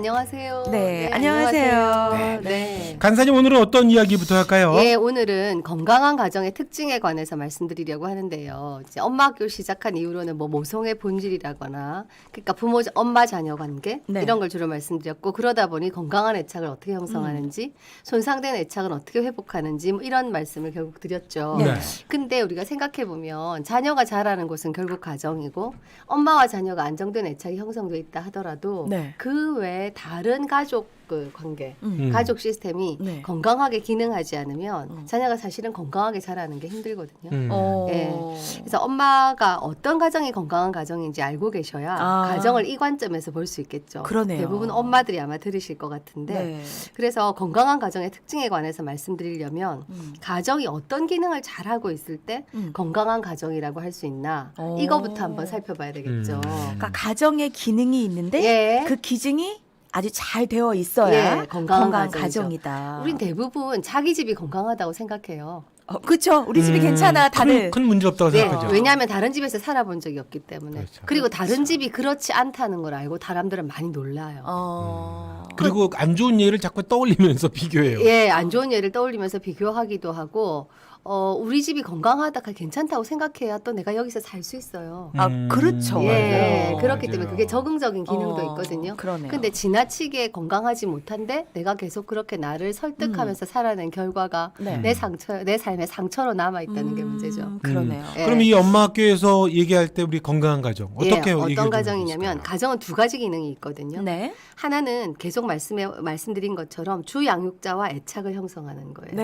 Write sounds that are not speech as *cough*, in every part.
안녕하세요. 네, 안녕하세요. 안녕하세요. 네. 간사님 오늘은 어떤 이야기부터 할까요? 예, 오늘은 건강한 가정의 특징에 관해서 말씀드리려고 하는데요. 이제 엄마 학교 시작한 이후로는 뭐 모성의 본질이라거나, 그러니까 부모, 엄마 자녀 관계 네. 이런 걸 주로 말씀드렸고 그러다 보니 건강한 애착을 어떻게 형성하는지, 음. 손상된 애착은 어떻게 회복하는지 뭐 이런 말씀을 결국 드렸죠. 네. 근데 우리가 생각해 보면 자녀가 자라는 곳은 결국 가정이고 엄마와 자녀가 안정된 애착이 형성돼 있다 하더라도 네. 그 외에 다른 가족 그 관계, 음. 가족 시스템이 네. 건강하게 기능하지 않으면 음. 자녀가 사실은 건강하게 자라는 게 힘들거든요. 음. 어. 예. 그래서 엄마가 어떤 가정이 건강한 가정인지 알고 계셔야 아. 가정을 이 관점에서 볼 수 있겠죠. 그러네요. 대부분 엄마들이 아마 들으실 것 같은데 네. 그래서 건강한 가정의 특징에 관해서 말씀드리려면 음. 가정이 어떤 기능을 잘 하고 있을 때 음. 건강한 가정이라고 할 수 있나 어. 이거부터 한번 살펴봐야 되겠죠. 음. 그러니까 가정의 기능이 있는데 예. 그 기증이 아주 잘 되어 있어야 예, 건강한 가정이죠. 가정이다. 우린 대부분 자기 집이 건강하다고 생각해요. 어, 그렇죠. 우리 집이 음, 괜찮아. 다들. 큰, 큰 문제 없다고 네, 생각하죠. 왜냐하면 다른 집에서 살아본 적이 없기 때문에. 그렇죠. 그리고 다른 집이 그렇지 않다는 걸 알고 사람들은 많이 놀라요. 어. 그리고 안 좋은 예를 자꾸 떠올리면서 *laughs* 비교해요. 예, 안 좋은 예를 떠올리면서 비교하기도 하고, 어, 우리 집이 건강하다, 괜찮다고 생각해야 또 내가 여기서 살 수 있어요. 아, 음, 그렇죠. 예, 맞아요. 그렇기 때문에 맞아요. 그게 적응적인 기능도 어, 있거든요. 그러네요. 근데 지나치게 건강하지 못한데 내가 계속 그렇게 나를 설득하면서 살아낸 결과가 네. 내 상처, 내 삶의 상처로 남아 있다는 게 음, 문제죠. 그러네요. 예. 그럼 이 엄마 학교에서 얘기할 때 우리 건강한 가정 어떻게 예, 얘기해 어떤 줄 가정이냐면? 가정은 두 가지 기능이 있거든요. 네. 하나는 계속 말씀해 말씀드린 것처럼 주 양육자와 애착을 형성하는 거예요. 네.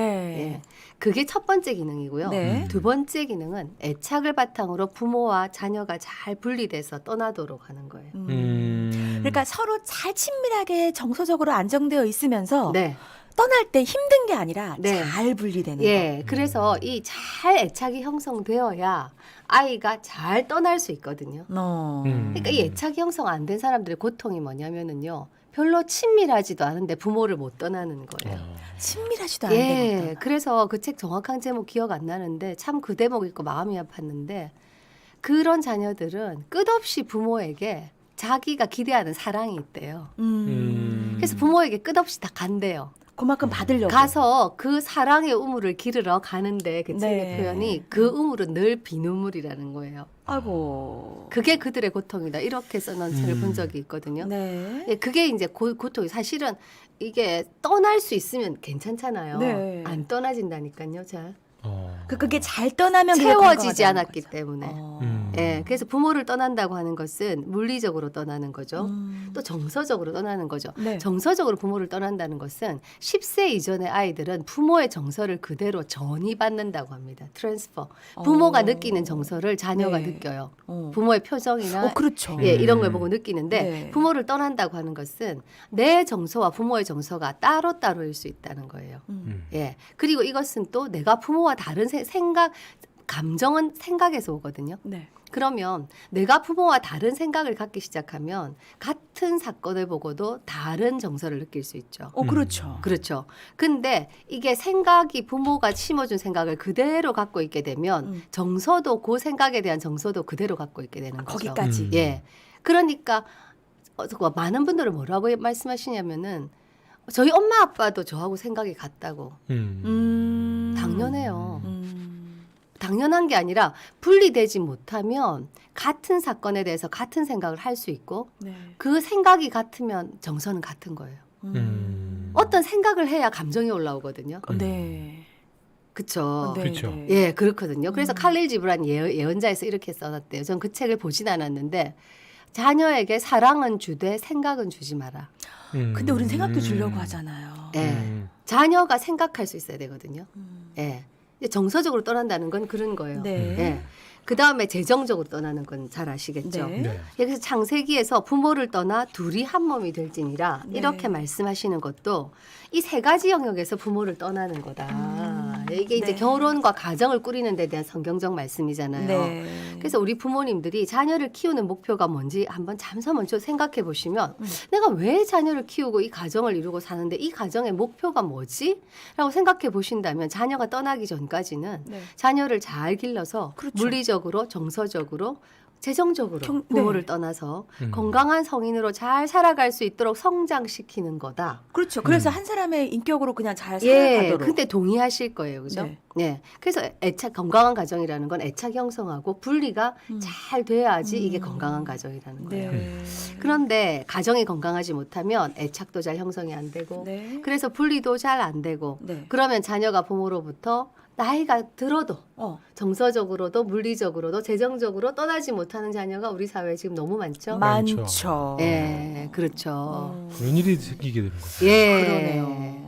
예. 그게 첫 번째 기능이고요. 네. 음. 두 번째 기능은 애착을 바탕으로 부모와 자녀가 잘 분리돼서 떠나도록 하는 거예요. 음. 음. 그러니까 서로 잘 친밀하게 정서적으로 안정되어 있으면서 네. 떠날 때 힘든 게 아니라 네. 잘 분리되는 예. 그래서 이 잘 애착이 형성되어야 아이가 잘 떠날 수 있거든요. 거. 어. 음. 그러니까 이 애착이 형성 안 된 사람들의 고통이 뭐냐면은요. 별로 친밀하지도 않은데 부모를 못 떠나는 거예요. 어. 친밀하지도 않은 예, 데가 그래서 그 책 정확한 제목 기억 안 나는데 참 그 대목 읽고 마음이 아팠는데 그런 자녀들은 끝없이 부모에게 자기가 기대하는 사랑이 있대요. 음. 음. 그래서 부모에게 끝없이 다 간대요. 그만큼 받으려고. 가서 그 사랑의 우물을 기르러 가는데 그 책의 네. 표현이 그 우물은 늘 비누물이라는 거예요. 아이고. 그게 그들의 고통이다. 이렇게 써놓은 책을 음. 본 적이 있거든요. 네. 예, 그게 이제 고, 고통이 사실은 이게 떠날 수 있으면 괜찮잖아요. 네. 안 떠나진다니까요. 자. 어. 그 그게 잘 떠나면 그게 채워지지 건강하다는 않았기 거죠. 때문에. 어. 음. 예, 그래서 부모를 떠난다고 하는 것은 물리적으로 떠나는 거죠. 음. 또 정서적으로 떠나는 거죠. 네. 정서적으로 부모를 떠난다는 것은 10세 이전의 아이들은 부모의 정서를 그대로 전이받는다고 합니다. 트랜스퍼. 부모가 어. 느끼는 정서를 자녀가 네. 느껴요. 어. 부모의 표정이나 어, 그렇죠. 예, 음. 이런 걸 보고 느끼는데 네. 부모를 떠난다고 하는 것은 내 정서와 부모의 정서가 따로따로일 수 있다는 거예요. 음. 음. 예. 그리고 이것은 또 내가 부모와 다른 세- 생각, 감정은 생각에서 오거든요. 네. 그러면 내가 부모와 다른 생각을 갖기 시작하면 같은 사건을 보고도 다른 정서를 느낄 수 있죠. 어, 음. 그렇죠. 그렇죠. 근데 이게 생각이 부모가 심어준 생각을 그대로 갖고 있게 되면 음. 정서도 그 생각에 대한 정서도 그대로 갖고 있게 되는 아, 거죠. 거기까지. 음. 예. 그러니까 어, 그 많은 분들은 뭐라고 말씀하시냐면은 저희 엄마 아빠도 저하고 생각이 같다고. 음. 음. 당연해요. 음. 당연한 게 아니라 분리되지 못하면 같은 사건에 대해서 같은 생각을 할 수 있고 네. 그 생각이 같으면 정서는 같은 거예요. 음. 어떤 생각을 해야 감정이 올라오거든요. 음. 네. 그쵸? 네. 네. 예, 그렇거든요. 그래서 음. 칼릴 지브란 예, 예언 자에서 이렇게 써놨대요. 전 그 책을 보진 않았는데 자녀에게 사랑은 주되 생각은 주지 마라. 음. 근데 우린 생각도 주려고 하잖아요. 예. 음. 자녀가 생각할 수 있어야 되거든요. 음. 예. 정서적으로 떠난다는 건 그런 거예요. 네. 예. 그 다음에 재정적으로 떠나는 건 잘 아시겠죠. 네. 네. 여기서 창세기에서 부모를 떠나 둘이 한 몸이 될지니라 네. 이렇게 말씀하시는 것도 이 세 가지 영역에서 부모를 떠나는 거다. 음, 이게 이제 네. 결혼과 가정을 꾸리는 데 대한 성경적 말씀이잖아요. 네. 그래서 우리 부모님들이 자녀를 키우는 목표가 뭔지 한번 잠시 먼저 생각해 보시면 음. 내가 왜 자녀를 키우고 이 가정을 이루고 사는데 이 가정의 목표가 뭐지? 라고 생각해 보신다면 자녀가 떠나기 전까지는 네. 자녀를 잘 길러서 그렇죠. 물리적으로 정서적으로 재정적으로 경- 부모를 네. 떠나서 음. 건강한 성인으로 잘 살아갈 수 있도록 성장시키는 거다. 그렇죠. 그래서 음. 한 사람의 인격으로 그냥 잘 예, 살아가도록. 근데 동의하실 거예요, 그죠? 네. 네. 그래서 애착 건강한 가정이라는 건 애착 형성하고 분리가 음. 잘 돼야지 이게 음. 건강한 가정이라는 거예요. 네. 그런데 가정이 건강하지 못하면 애착도 잘 형성이 안 되고 네. 그래서 분리도 잘 안 되고 네. 그러면 자녀가 부모로부터 나이가 들어도 어. 정서적으로도 물리적으로도 재정적으로 떠나지 못하는 자녀가 우리 사회에 지금 너무 많죠. 많죠. 예, 그렇죠. 어. 그런 일이 생기게 되는 거예요. 예. 그러네요.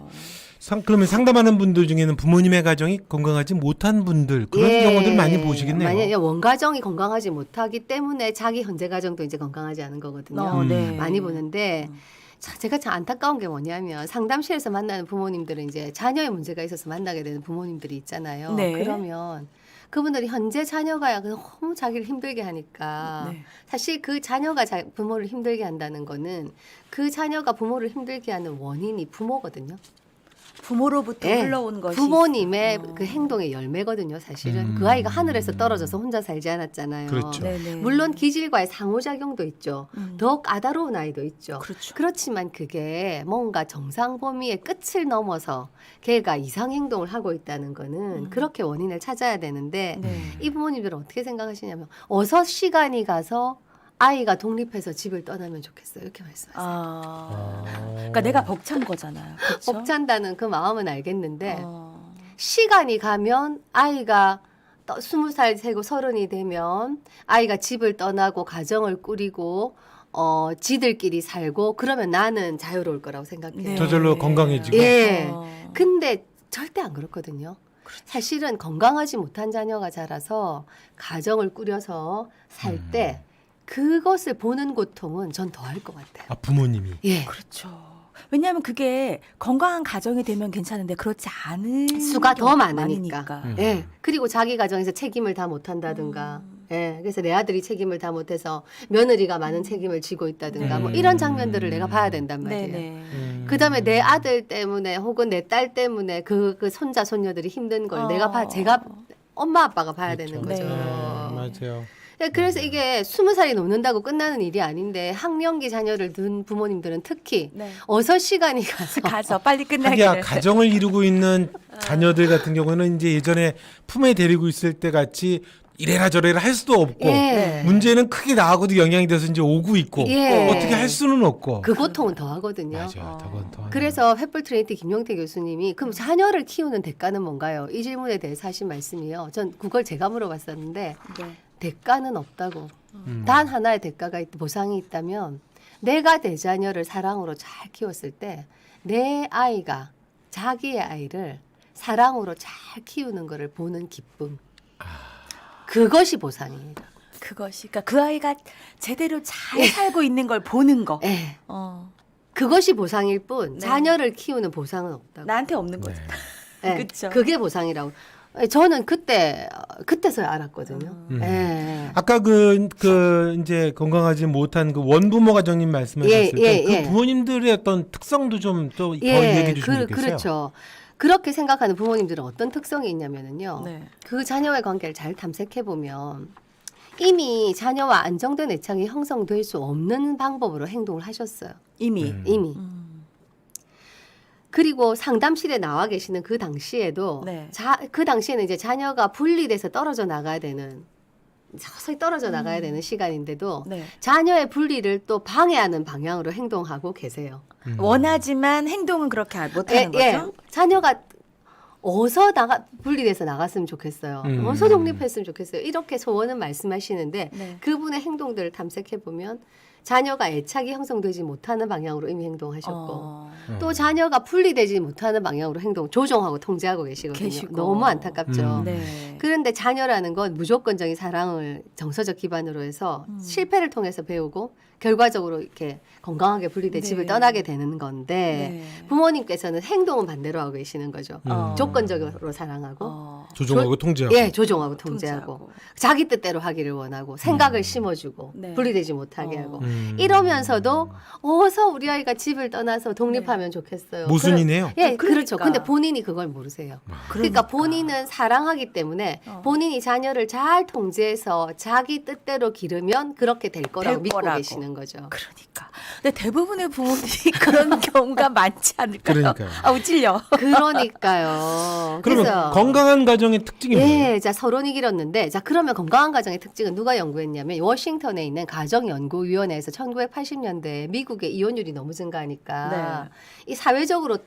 상, 그러면 상담하는 분들 중에는 부모님의 가정이 건강하지 못한 분들 그런 예. 경우들 많이 보시겠네요. 만약에 원가정이 건강하지 못하기 때문에 자기 현재 가정도 이제 건강하지 않은 거거든요. 어, 음. 네. 많이 보는데 음. 자, 제가 참 안타까운 게 뭐냐면 상담실에서 만나는 부모님들은 이제 자녀의 문제가 있어서 만나게 되는 부모님들이 있잖아요. 네. 그러면 그분들이 현재 자녀가 너무 자기를 힘들게 하니까 네. 사실 그 자녀가 자, 부모를 힘들게 한다는 거는 그 자녀가 부모를 힘들게 하는 원인이 부모거든요. 부모로부터 예. 흘러온 것이 부모님의 어. 그 행동의 열매거든요. 사실은 음. 그 아이가 하늘에서 떨어져서 혼자 살지 않았잖아요. 그렇죠. 물론 기질과의 상호작용도 있죠. 음. 더 까다로운 아이도 있죠. 그렇죠. 그렇지만 그게 뭔가 정상 범위의 끝을 넘어서 걔가 이상 행동을 하고 있다는 거는 음. 그렇게 원인을 찾아야 되는데 네. 이 부모님들은 어떻게 생각하시냐면 어서 시간이 가서 아이가 독립해서 집을 떠나면 좋겠어요. 이렇게 말씀하세요. 아. 어. 그러니까 내가 벅찬 거잖아요. 그렇죠? 벅찬다는 그 마음은 알겠는데 어. 시간이 가면 아이가 떠- 스무 살 되고 서른이 되면 아이가 집을 떠나고 가정을 꾸리고 어 지들끼리 살고 그러면 나는 자유로울 거라고 생각해요. 네. 저절로 건강해지고. 예. 어. 근데 절대 안 그렇거든요. 사실은 건강하지 못한 자녀가 자라서 가정을 꾸려서 살 음. 때 그것을 보는 고통은 전 더할 것 같아요. 아 부모님이 예. 그렇죠. 왜냐하면 그게 건강한 가정이 되면 괜찮은데 그렇지 않은 수가 더 경우가 많으니까. 음. 예. 그리고 자기 가정에서 책임을 다 못한다든가. 음. 예. 그래서 내 아들이 책임을 다 못해서 며느리가 많은 책임을 지고 있다든가. 뭐 음. 이런 장면들을 내가 봐야 된단 말이에요. 네네. 음. 그다음에 내 아들 때문에 혹은 내 딸 때문에 그, 그 손자 손녀들이 힘든 걸 내가 봐 제가 엄마 아빠가 봐야 그렇죠. 되는 거죠. 네. 맞아요. 예, 그래서 이게 스무 살이 넘는다고 끝나는 일이 아닌데 학령기 자녀를 둔 부모님들은 특히 네. 어서 시간이 가서 가서 빨리 하기야 끝나기를. 가정을 이루고 있는 *laughs* 자녀들 같은 경우는 이제 예전에 품에 데리고 있을 때 같이 이래라 저래라 할 수도 없고 예. 문제는 크게 나하고도 영향이 돼서 이제 오고 있고 예. 어떻게 할 수는 없고 그 고통은 더 하거든요. 맞아 더건 더 그래서 횃불 트리니티 김용태 교수님이 그럼 자녀를 키우는 대가는 뭔가요? 이 질문에 대해서 하신 말씀이요. 전 그걸 제가 물어봤었는데 네. 대가는 없다고. 음. 단 하나의 대가가 있, 보상이 있다면 내가 내 자녀를 사랑으로 잘 키웠을 때 내 아이가 자기의 아이를 사랑으로 잘 키우는 것을 보는 기쁨. 그것이 보상입니다. 그것이 그러니까 그 아이가 제대로 잘 살고 있는 걸 보는 거. 예. 어. 그것이 보상일 뿐 네. 자녀를 키우는 보상은 없다고. 나한테 없는 거죠. 네. 예, *laughs* 그쵸. 그게 보상이라고. 예, 저는 그때 어, 그때서야 알았거든요. 음. 예. 아까 그, 그, 이제 건강하지 못한 그 원부모 가정님 말씀하셨을 예, 때 예, 그 예. 부모님들의 어떤 특성도 좀또더 예, 얘기해 주시면 그, 좋겠어요. 그렇죠. 그렇게 생각하는 부모님들은 어떤 특성이 있냐면은요. 네. 그 자녀의 관계를 잘 탐색해 보면 이미 자녀와 안정된 애착이 형성될 수 없는 방법으로 행동을 하셨어요. 이미. 음. 이미. 음. 그리고 상담실에 나와 계시는 그 당시에도 네. 자, 그 당시에는 이제 자녀가 분리돼서 떨어져 나가야 되는 서서히 떨어져 나가야 음. 되는 시간인데도 네. 자녀의 분리를 또 방해하는 방향으로 행동하고 계세요. 음. 원하지만 행동은 그렇게 못하는 예, 거죠. 자녀가 어서 나가 분리돼서 나갔으면 좋겠어요. 음. 어서 독립했으면 좋겠어요. 이렇게 소원은 말씀하시는데 네. 그분의 행동들을 탐색해 보면 자녀가 애착이 형성되지 못하는 방향으로 이미 행동하셨고 어. 또 자녀가 분리되지 못하는 방향으로 행동 조종하고 통제하고 계시거든요. 계시고. 너무 안타깝죠. 음. 네. 그런데 자녀라는 건 무조건적인 사랑을 정서적 기반으로 해서 음. 실패를 통해서 배우고 결과적으로 이렇게 건강하게 분리돼 네. 집을 떠나게 되는 건데 네. 부모님께서는 행동은 반대로 하고 계시는 거죠. 음. 어. 조건적으로 사랑하고 어. 조종하고 통제하고 예 조종하고 통제하고 통제하고. 자기 뜻대로 하기를 원하고 생각을 음. 심어주고 네. 분리되지 못하게 어. 하고 음. 이러면서도 어서 우리 아이가 집을 떠나서 독립하면 좋겠어요. 모순이네요. 그래- 예, 그러니까. 그렇죠. 근데 본인이 그걸 모르세요. 그러니까 본인은 사랑하기 때문에 어. 본인이 자녀를 잘 통제해서 자기 뜻대로 기르면 그렇게 될 거라고 될 믿고 거라고. 계시는 거죠. 그러니까. 근데 대부분의 부모들이 *laughs* 그런 경우가 많지 않을까요? 그러니까요. 아 우 찔려. 그러니까요. 그러면 그래서 건강한 가정의 특징이 뭐예요? 예, 자 서론이 길었는데 자 그러면 건강한 가정의 특징은 누가 연구했냐면 워싱턴에 있는 가정연구위원회에서 1980년대에 미국의 이혼율이 너무 증가하니까 이 사회적으로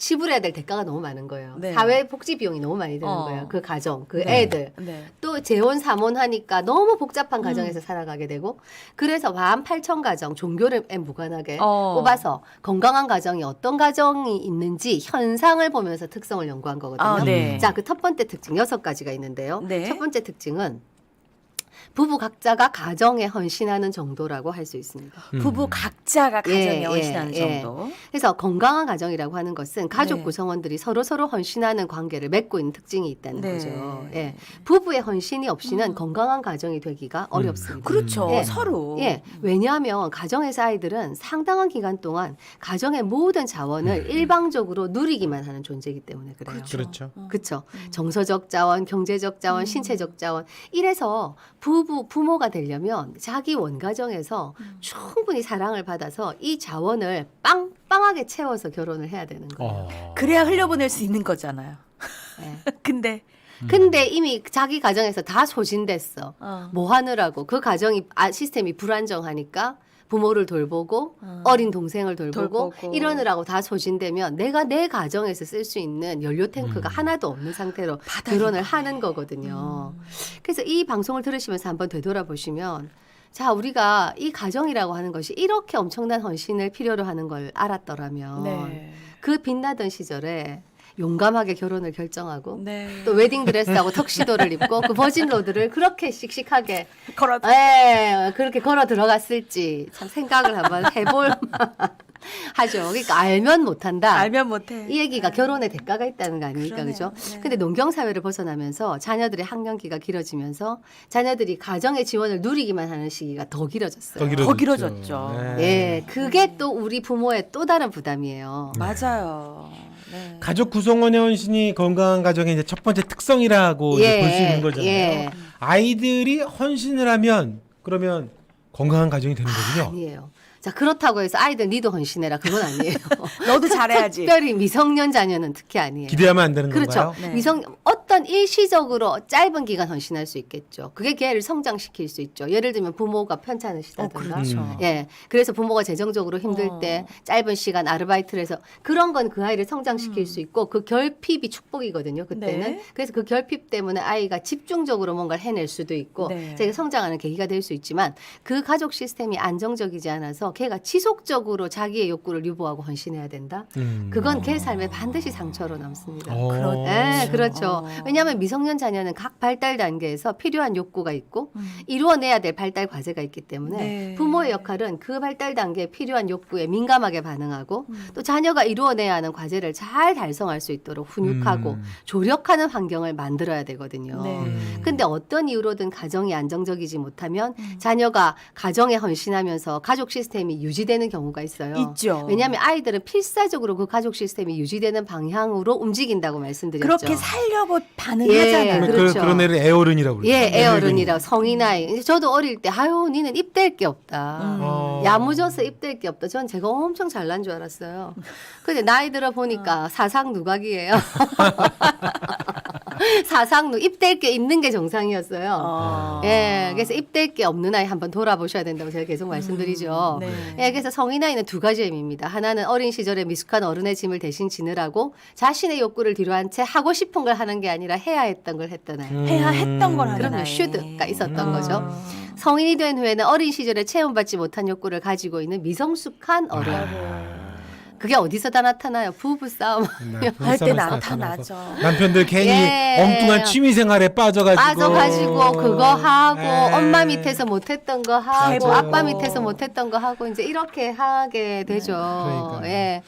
지불해야 될 대가가 너무 많은 거예요. 네. 사회 복지 비용이 너무 많이 드는 어. 거예요. 그 가정, 그 네. 애들. 네. 또 재혼 삼혼 하니까 너무 음. 복잡한 가정에서 살아가게 되고 그래서 만 8천 가정 종교를 무관하게 어. 뽑아서 건강한 가정이 어떤 가정이 있는지 현상을 보면서 특성을 연구한 거거든요. 아, 네. 자, 그 첫 번째 특징 여섯 가지가 있는데요. 네. 첫 번째 특징은 부부 각자가 가정에 헌신하는 정도라고 할 수 있습니다. 음. 부부 각자가 가정에 예, 헌신하는 예, 정도. 그래서 건강한 가정이라고 하는 것은 가족 네. 구성원들이 서로 서로 헌신하는 관계를 맺고 있는 특징이 있다는 네. 거죠. 예. 부부의 헌신이 없이는 음. 건강한 가정이 되기가 어렵습니다. 그렇죠. 예. 서로. 예, 왜냐하면 가정에서 아이들은 상당한 기간 동안 가정의 모든 자원을 일방적으로 누리기만 하는 존재이기 때문에 그래요. 그렇죠. 어. 그렇죠. 정서적 자원, 경제적 자원, 음. 신체적 자원. 이래서 부부 부모가 되려면 자기 원가정에서 음. 충분히 사랑을 받아서 이 자원을 빵빵하게 채워서 결혼을 해야 되는 거예요. 어. 그래야 흘려보낼 수 있는 거잖아요. 예. *laughs* 근데 근데 이미 자기 가정에서 다 소진됐어. 어. 뭐 하느라고 그 가정이 아, 시스템이 불안정하니까 부모를 돌보고 어. 어린 동생을 돌보고, 돌보고. 이러느라고 다 소진되면 내가 내 가정에서 쓸 수 있는 연료 탱크가 음. 하나도 없는 상태로 결혼을. 하는 거거든요. 음. 그래서 이 방송을 들으시면서 한번 되돌아보시면 자 우리가 이 가정이라고 하는 것이 이렇게 엄청난 헌신을 필요로 하는 걸 알았더라면 네. 그 빛나던 시절에 용감하게 결혼을 결정하고 네. 또 웨딩 드레스하고 턱시도를 입고 그 버진 로드를 그렇게 씩씩하게 걸어 예, 그렇게 걸어 들어갔을지 참 생각을 한번 해볼 *laughs* 하죠. 그러니까 알면 못한다. 알면 못해. 이 얘기가 결혼의 대가가 있다는 거 아닙니까? 그러네요. 그죠? 네. 근데 농경 사회를 벗어나면서 자녀들의 학년기가 길어지면서 자녀들이 가정의 지원을 누리기만 하는 시기가 더 길어졌어요. 더 길어졌죠. 더 길어졌죠. 네. 예, 그게 또 우리 부모의 또 다른 부담이에요. 맞아요. 네. 가족 구성원의 헌신이 건강한 가정의 이제 첫 번째 특성이라고 이제 볼수 있는 거잖아요. 예. 아이들이 헌신을 하면 그러면 건강한 가정이 되는 거군요. 아니에요. 자 그렇다고 해서 아이들 니도 헌신해라 그건 아니에요. *laughs* 너도 잘해야지. 특별히 미성년 자녀는 특히 아니에요. 기대하면 안 되는 그렇죠. 건가요? 네. 미성 어떤 일시적으로 짧은 기간 헌신할 수 있겠죠. 그게 걔를 성장시킬 수 있죠. 예를 들면 부모가 어, 편찮으시다든가. 그렇죠. 음. 예. 그래서 부모가 재정적으로 힘들 어. 때 짧은 시간 아르바이트를 해서 그런 건 그 아이를 성장시킬 수 있고 그 결핍이 축복이거든요. 그때는. 음. 네. 그래서 그 결핍 때문에 아이가 집중적으로 뭔가를 해낼 수도 있고 네. 제가 성장하는 계기가 될 수 있지만 그 가족 시스템이 안정적이지 않아서 걔가 지속적으로 자기의 욕구를 유보하고 헌신해야 된다. 음. 그건 걔 삶에 반드시 상처로 남습니다. 어. 그렇- 네, 그렇죠. 어. 왜냐하면 미성년 자녀는 각 발달 단계에서 필요한 욕구가 있고 음. 이루어내야 될 발달 과제가 있기 때문에 네. 부모의 역할은 그 발달 단계에 필요한 욕구에 민감하게 반응하고 음. 또 자녀가 이루어내야 하는 과제를 잘 달성할 수 있도록 훈육하고 음. 조력하는 환경을 만들어야 되거든요. 네. 음. 근데 어떤 이유로든 가정이 안정적이지 못하면 음. 자녀가 가정에 헌신하면서 가족 시스템 이 유지되는 경우가 있어요. 있죠. 왜냐하면 아이들은 필사적으로 그 가족 시스템이 유지되는 방향으로 움직인다고 말씀드렸죠. 그렇게 살려고 예, 반응하잖아요. 그, 그렇죠. 그 런 애를 애어른이라고 그러죠. 예, 애어른이라고 성인 아이. 저도 어릴 때 아유, 니는 입댈 게 없다. 음. 어. 야무져서 입댈 게 없다. 전 제가 엄청 잘난 줄 알았어요. 근데 나이 들어 보니까 사상 누각이에요. *laughs* *laughs* 사상 누 입댈 게 있는 게 정상이었어요. 어. 예, 그래서 입댈 게 없는 아이 한번 돌아보셔야 된다고 제가 계속 말씀드리죠. 네. 예, 그래서 성인 아이는 두 가지 의미입니다. 하나는 어린 시절에 미숙한 어른의 짐을 대신 지느라고 자신의 욕구를 뒤로한 채 하고 싶은 걸 하는 게 아니라 해야 했던 걸 했던 아이. 음. 해야 했던 걸 하는 그럼요, 아이. should가 있었던 음. 거죠. 성인이 된 후에는 어린 시절에 체험받지 못한 욕구를 가지고 있는 미성숙한 어른. 아. 그게 어디서 다 나타나요? 부부 싸움. *laughs* 할때 싸움에서 나타나죠. 남편들 괜히 예. 엉뚱한 취미 생활에 빠져가지고 빠져가지고 그거 하고 예. 엄마 밑에서 못했던 거 하고 맞아요. 아빠 밑에서 못했던 거 하고 이제 이렇게 하게 되죠. 그러니까요. 예.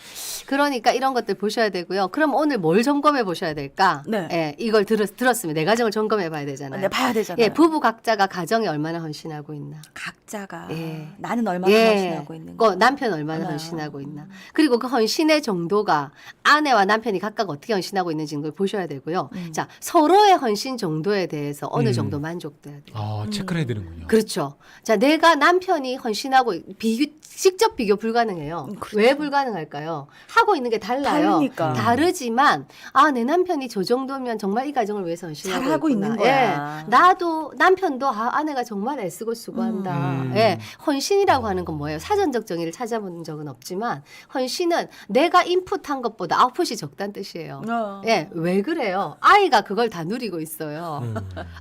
그러니까 이런 것들 보셔야 되고요. 그럼 오늘 뭘 점검해 보셔야 될까? 네. 예, 이걸 들었, 들었으면 내 가정을 점검해 봐야 되잖아요. 네, 봐야 되잖아요. 예, 부부 각자가 가정에 얼마나 헌신하고 있나. 각자가 예. 나는 얼마나 예, 헌신하고 있는 그 거. 남편 얼마나 얼마나. 헌신하고 있나. 그리고 그 헌신의 정도가 아내와 남편이 각각 어떻게 헌신하고 있는지를 보셔야 되고요. 음. 자, 서로의 헌신 정도에 대해서 어느 음. 정도 만족돼야 돼요. 아, 체크를 해야 되는군요. 그렇죠. 자, 내가 남편이 헌신하고 비교 직접 비교 불가능해요. 음, 그렇죠. 왜 불가능할까요? 하고 있는 게 달라요. 다르니까. 다르지만 아, 내 남편이 저 정도면 정말 이 가정을 위해서 헌신하고 잘하고 있구나. 있는 거야. 예. 나도 남편도 아, 아내가 정말 애쓰고 수고한다. 음. 예. 헌신이라고 하는 건 뭐예요? 사전적 정의를 찾아본 적은 없지만 헌신 은 내가 인풋한 것보다 아웃풋이 적다는 뜻이에요. 어. 예, 왜 그래요? 아이가 그걸 다 누리고 있어요. 음.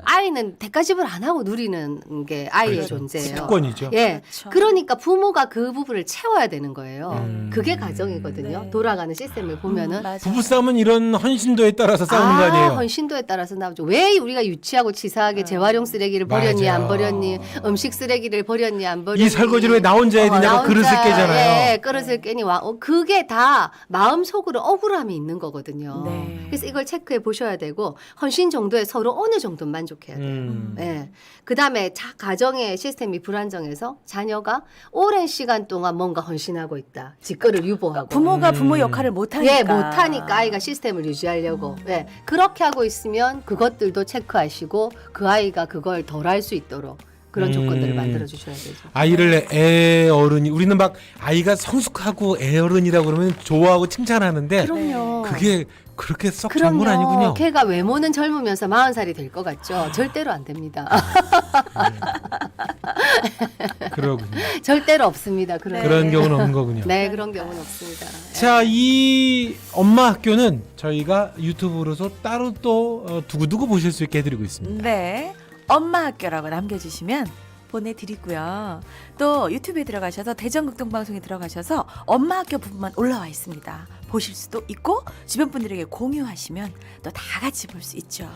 아이는 대가집을 안 하고 누리는 게 아이의 그렇죠. 존재예요. 특권이죠. 예. 그렇죠. 그러니까 부모가 그 부분을 채워야 되는 거예요. 음. 그게 가정이거든요. 네. 돌아가는 시스템을 보면은 음. 부부싸움은 이런 헌신도에 따라서 싸우는 거 아니에요? 헌신도에 따라서 나오죠. 왜 우리가 유치하고 치사하게 어. 재활용 쓰레기를 버렸니 맞아요. 안 버렸니 음식 쓰레기를 버렸니 안 버렸니 이 설거지를 왜 나 혼자 해야 어, 되냐고 나 그릇을 깨잖아요. 예, 그릇을 깨니 와 어, 그게 다 마음 속으로 억울함이 있는 거거든요. 네. 그래서 이걸 체크해 보셔야 되고 헌신 정도에 서로 어느 정도 만족해야 돼요. 음. 예. 그 다음에 가정의 시스템이 불안정해서 자녀가 오랜 시간 동안 뭔가 헌신하고 있다. 직거를 유보하고. 부모가 음. 부모 역할을 못 하니까. 예, 못하니까 아이가 시스템을 유지하려고. 예, 그렇게 하고 있으면 그것들도 체크하시고 그 아이가 그걸 덜 할 수 있도록 그런 음. 조건들을 만들어 주셔야 되죠. 아이를 애 어른이 우리는 막 아이가 성숙하고 애 어른이라고 그러면 좋아하고 칭찬하는데 그럼요. 그게 그렇게 썩 좋은 건. 아니군요. 걔가 외모는 젊으면서 마흔 살이 될 것 같죠. 절대로 안 됩니다. 그러군요. *laughs* 절대로 없습니다. 그런 네. 그런 경우는 없는 거군요. 네, 그런 경우는 없습니다. 자, 이 엄마 학교는 저희가 유튜브로서 따로 또 어, 두고두고 보실 수 있게 해드리고 있습니다. 네. 엄마 학교라고 남겨주시면 보내드리고요. 또 유튜브에 들어가셔서 대전극동방송에 들어가셔서 엄마 학교 부분만 올라와 있습니다. 보실 수도 있고 주변 분들에게 공유하시면 또 다 같이 볼 수 있죠.